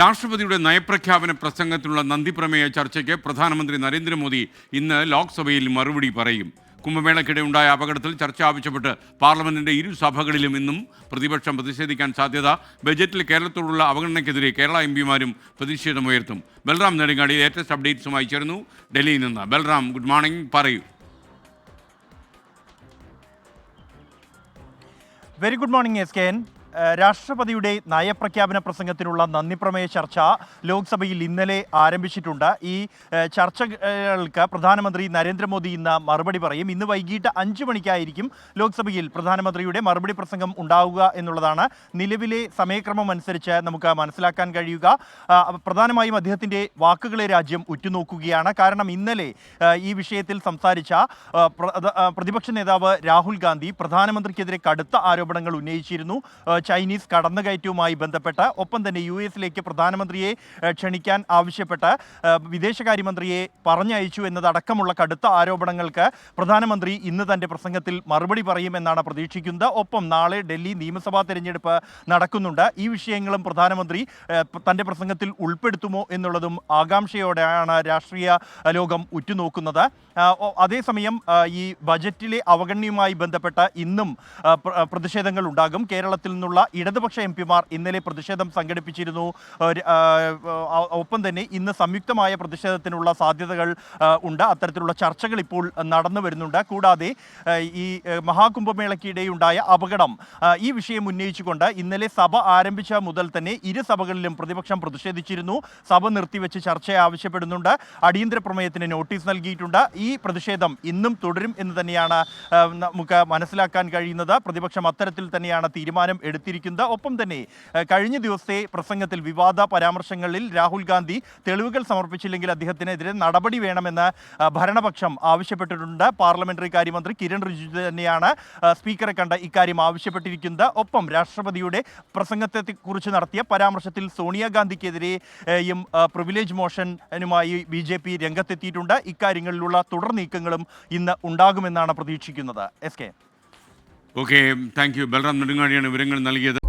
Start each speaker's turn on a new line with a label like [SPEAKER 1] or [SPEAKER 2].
[SPEAKER 1] രാഷ്ട്രപതിയുടെ നയപ്രഖ്യാപന പ്രസംഗത്തിനുള്ള നന്ദിപ്രമേയ ചർച്ചയ്ക്ക് പ്രധാനമന്ത്രി നരേന്ദ്രമോദി ഇന്ന് ലോക്സഭയിൽ മറുപടി പറയും. കുംഭമേളയ്ക്കിടെ ഉണ്ടായ അപകടത്തിൽ ചർച്ച ആവശ്യപ്പെട്ട് പാർലമെന്റിന്റെ ഇരു സഭകളിലും ഇന്നും പ്രതിപക്ഷം പ്രതിഷേധിക്കാൻ സാധ്യത. ബജറ്റിൽ കേരളത്തോടുള്ള അവഗണനയ്ക്കെതിരെ കേരള എം പിമാരും പ്രതിഷേധമുയർത്തും. ബൽറാം നെടുങ്ങാടി ലേറ്റസ്റ്റ് അപ്ഡേറ്റ്സുമായി ചേർന്നു ഡൽഹിയിൽ നിന്ന് ബൽറാം ഗുഡ് മോർണിംഗ് പറയൂ.
[SPEAKER 2] Very good morning S K N. രാഷ്ട്രപതിയുടെ നയപ്രഖ്യാപന പ്രസംഗത്തിനുള്ള നന്ദിപ്രമേയ ചർച്ച ലോക്സഭയിൽ ഇന്നലെ ആരംഭിച്ചിട്ടുണ്ട്. ഈ ചർച്ചകൾക്ക് പ്രധാനമന്ത്രി നരേന്ദ്രമോദി ഇന്ന് മറുപടി പറയും. ഇന്ന് വൈകിട്ട് അഞ്ച് മണിക്കായിരിക്കും ലോക്സഭയിൽ പ്രധാനമന്ത്രിയുടെ മറുപടി പ്രസംഗം ഉണ്ടാവുക എന്നുള്ളതാണ് നിലവിലെ സമയക്രമം അനുസരിച്ച് നമുക്ക് മനസ്സിലാക്കാൻ കഴിയുക. പ്രധാനമായും അദ്ദേഹത്തിന്റെ വാക്കുകളെ രാജ്യം ഉറ്റുനോക്കുകയാണ്. കാരണം ഇന്നലെ ഈ വിഷയത്തിൽ സംസാരിച്ച പ്രതിപക്ഷ നേതാവ് രാഹുൽ ഗാന്ധി പ്രധാനമന്ത്രിക്കെതിരെ കടുത്ത ആരോപണങ്ങൾ ഉന്നയിച്ചിരുന്നു. ചൈനീസ് കടന്നുകയറ്റവുമായി ബന്ധപ്പെട്ട് ഒപ്പം തന്നെ യു എസിലേക്ക് പ്രധാനമന്ത്രിയെ ക്ഷണിക്കാൻ ആവശ്യപ്പെട്ട് വിദേശകാര്യമന്ത്രിയെ പറഞ്ഞയച്ചു എന്നതടക്കമുള്ള കടുത്ത ആരോപണങ്ങൾക്ക് പ്രധാനമന്ത്രി ഇന്ന് തന്റെ പ്രസംഗത്തിൽ മറുപടി പറയുമെന്നാണ് പ്രതീക്ഷിക്കുന്നത്. ഒപ്പം നാളെ ഡൽഹി നിയമസഭാ തെരഞ്ഞെടുപ്പ് നടക്കുന്നുണ്ട്. ഈ വിഷയങ്ങളും പ്രധാനമന്ത്രി തന്റെ പ്രസംഗത്തിൽ ഉൾപ്പെടുത്തുമോ എന്നുള്ളതും ആകാംക്ഷയോടെയാണ് രാഷ്ട്രീയ ലോകം ഉറ്റുനോക്കുന്നത്. അതേസമയം ഈ ബജറ്റിലെ അവഗണ്യവുമായി ബന്ധപ്പെട്ട് ഇന്നും പ്രതിഷേധങ്ങൾ ഉണ്ടാകും. കേരളത്തിൽ നിന്നുള്ള ഇടതുപക്ഷ എം പിമാർ ഇന്നലെ പ്രതിഷേധം സംഘടിപ്പിച്ചിരുന്നു. ഒപ്പം തന്നെ ഇന്ന് സംയുക്തമായ പ്രതിഷേധത്തിനുള്ള സാധ്യതകൾ ഉണ്ട്. അത്തരത്തിലുള്ള ചർച്ചകൾ ഇപ്പോൾ നടന്നു വരുന്നുണ്ട്. കൂടാതെ ഈ മഹാകുംഭമേളയ്ക്കിടെ ഉണ്ടായ അപകടം ഈ വിഷയം ഉന്നയിച്ചുകൊണ്ട് ഇന്നലെ സഭ ആരംഭിച്ച മുതൽ തന്നെ ഇരു സഭകളിലും പ്രതിപക്ഷം പ്രതിഷേധിച്ചിരുന്നു. സഭ നിർത്തിവെച്ച് ചർച്ച ആവശ്യപ്പെടുന്നുണ്ട്. അടിയന്തര പ്രമേയത്തിന് നോട്ടീസ് നൽകിയിട്ടുണ്ട്. ഈ പ്രതിഷേധം ഇന്നും തുടരും എന്ന് തന്നെയാണ് നമുക്ക് മനസ്സിലാക്കാൻ കഴിയുന്നത്. പ്രതിപക്ഷം അത്തരത്തിൽ തന്നെയാണ് തീരുമാനം എടുത്തിരിക്കുന്നത്. ഒപ്പം തന്നെ കഴിഞ്ഞ ദിവസത്തെ പ്രസംഗത്തിൽ വിവാദ പരാമർശങ്ങളിൽ രാഹുൽ ഗാന്ധി തെളിവുകൾ സമർപ്പിച്ചില്ലെങ്കിൽ അദ്ദേഹത്തിനെതിരെ നടപടി വേണമെന്ന് ഭരണപക്ഷം ആവശ്യപ്പെട്ടിട്ടുണ്ട്. പാർലമെന്ററി കാര്യമന്ത്രി കിരൺ റിജിജു തന്നെയാണ് സ്പീക്കറെ കണ്ട് ഇക്കാര്യം ആവശ്യപ്പെട്ടിരിക്കുന്നത്. ഒപ്പം രാഷ്ട്രപതിയുടെ പ്രസംഗത്തെ കുറിച്ച് നടത്തിയ പരാമർശത്തിൽ സോണിയാഗാന്ധിക്കെതിരെയും പ്രിവിലേജ് മോഷനുമായി ബി ജെ പി രംഗത്തെത്തിയിട്ടുണ്ട്. ഇക്കാര്യങ്ങളിലുള്ള തുടർ നീക്കങ്ങളും ഇന്ന് ഉണ്ടാകുമെന്നാണ് പ്രതീക്ഷിക്കുന്നത്. S K.
[SPEAKER 1] Okay thank you Balram നെടുങ്ങാടിയാണ് വിവരങ്ങൾ നൽകിയത്.